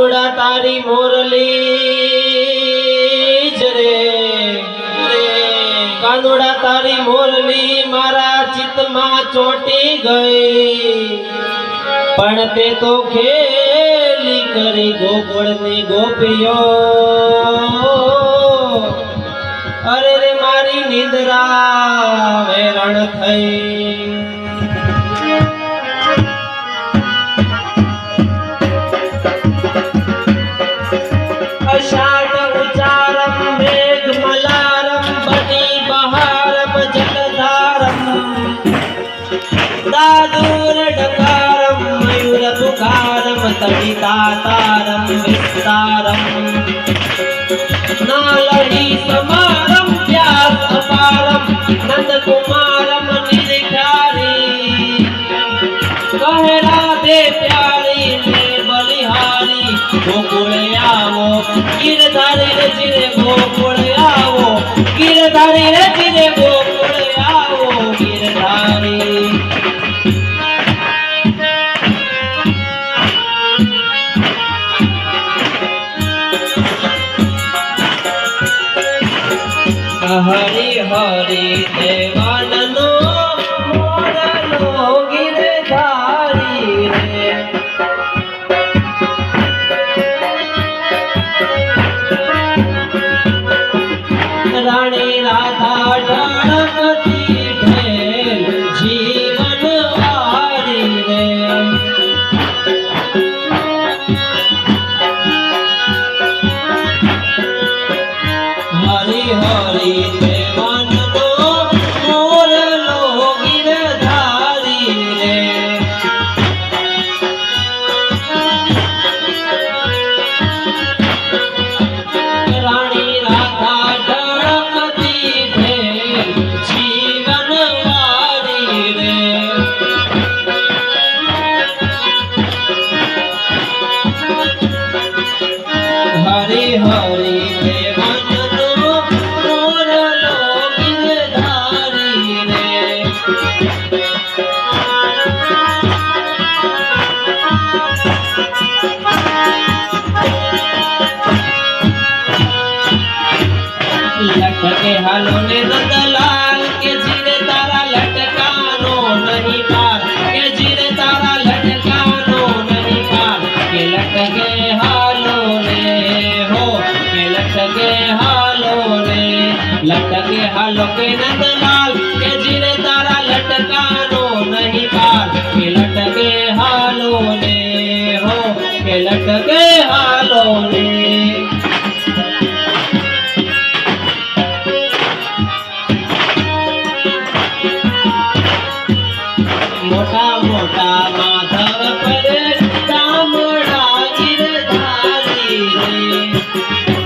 કાનુડા તારી મોરલી. જ રે રે. કાનુડા તારી મોરલી મારા ચિત્તમાં ચોટી ગઈ. પણ તે તો ખેલી કરી ગોકુળની ગોપીઓ. અરે રે, મારી નિદ્રા વેરણ થઈ. તડિતાતારમ વિસ્તારમ નાલડી સમારમ વ્યાસ અપારમ નંદ કુમારમ નિર્ધારી કહે રાધે પ્યારી ને બલિહારી ગોકુળ આવો ગીરધારી રે ચિરે ગોકુળ લટકે હાલો ને નંદલાલ કે જીરે તારા લટકાનો નહીં પાર, કે જીરે તારા લટકાનો નહીં પાર, કે લટકે હાલો ને હો, કે લટકે હાલો ને, લટકે હાલો કે નંદલાલ કે જીરે તારા લટકાનો નહીં પાર, કે લટકે હાલો ને હો, કે લટકે હાલો ને રે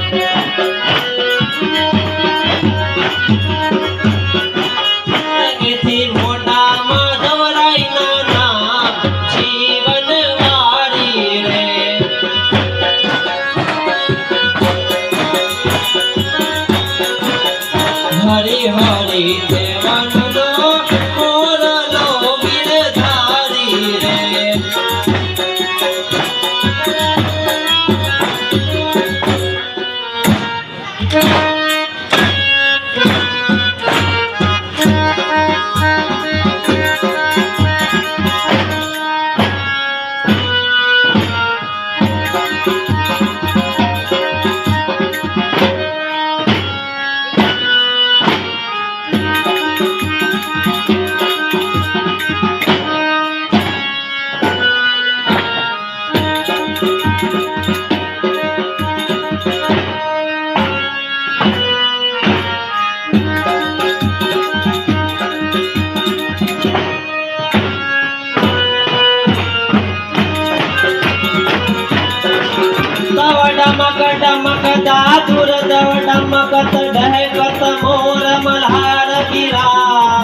ડમક દાતુર દવ ડમકત ઢહેકત મોર મલ્હાર ગિરા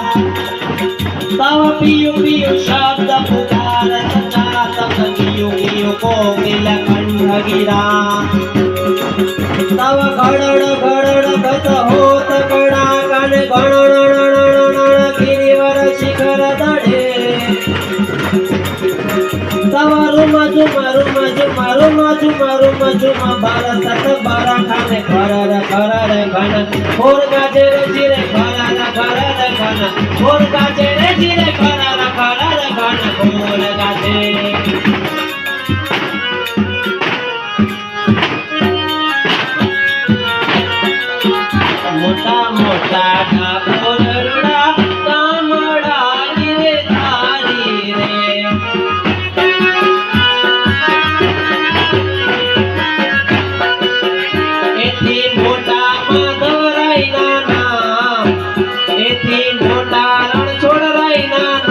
તવ પિયુ પિયુ શબ્દ પુકારત ચાતક ગિયુ ગિયુ કોકિલ કંઠ ગિરા તવ ગડડ ગડડ ગત હોત ગડા ગણ ગણ ગિરિવર મારું માજુ મારું માજુ મારું માજુ, માં બારા સત, બારા ખાને ખરર રે ખાના ફોર ગાજે રે જીરે ખરર રે ખાના ફોર ગાજે રે જીરે એથી મોટા રણછોડરાયના નામ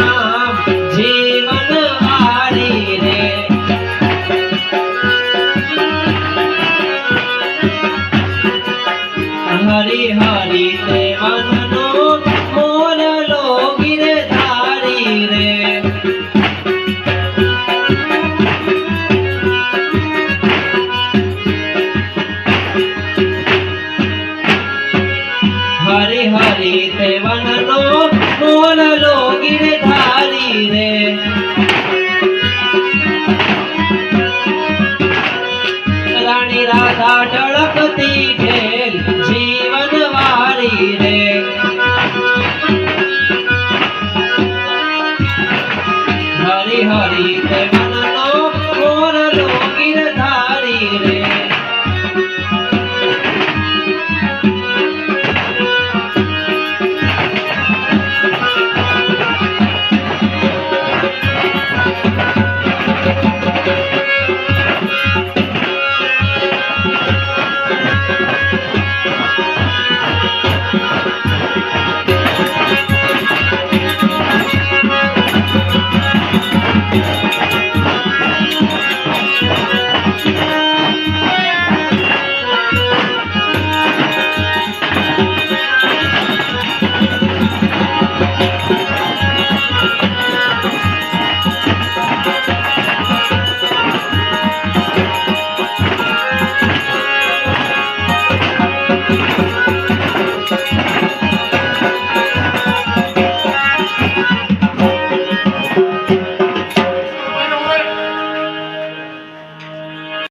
હરી સેવન નો વનનો મોરલો ગિરધારી રે રાણી રાધા ટળકતી ખેલ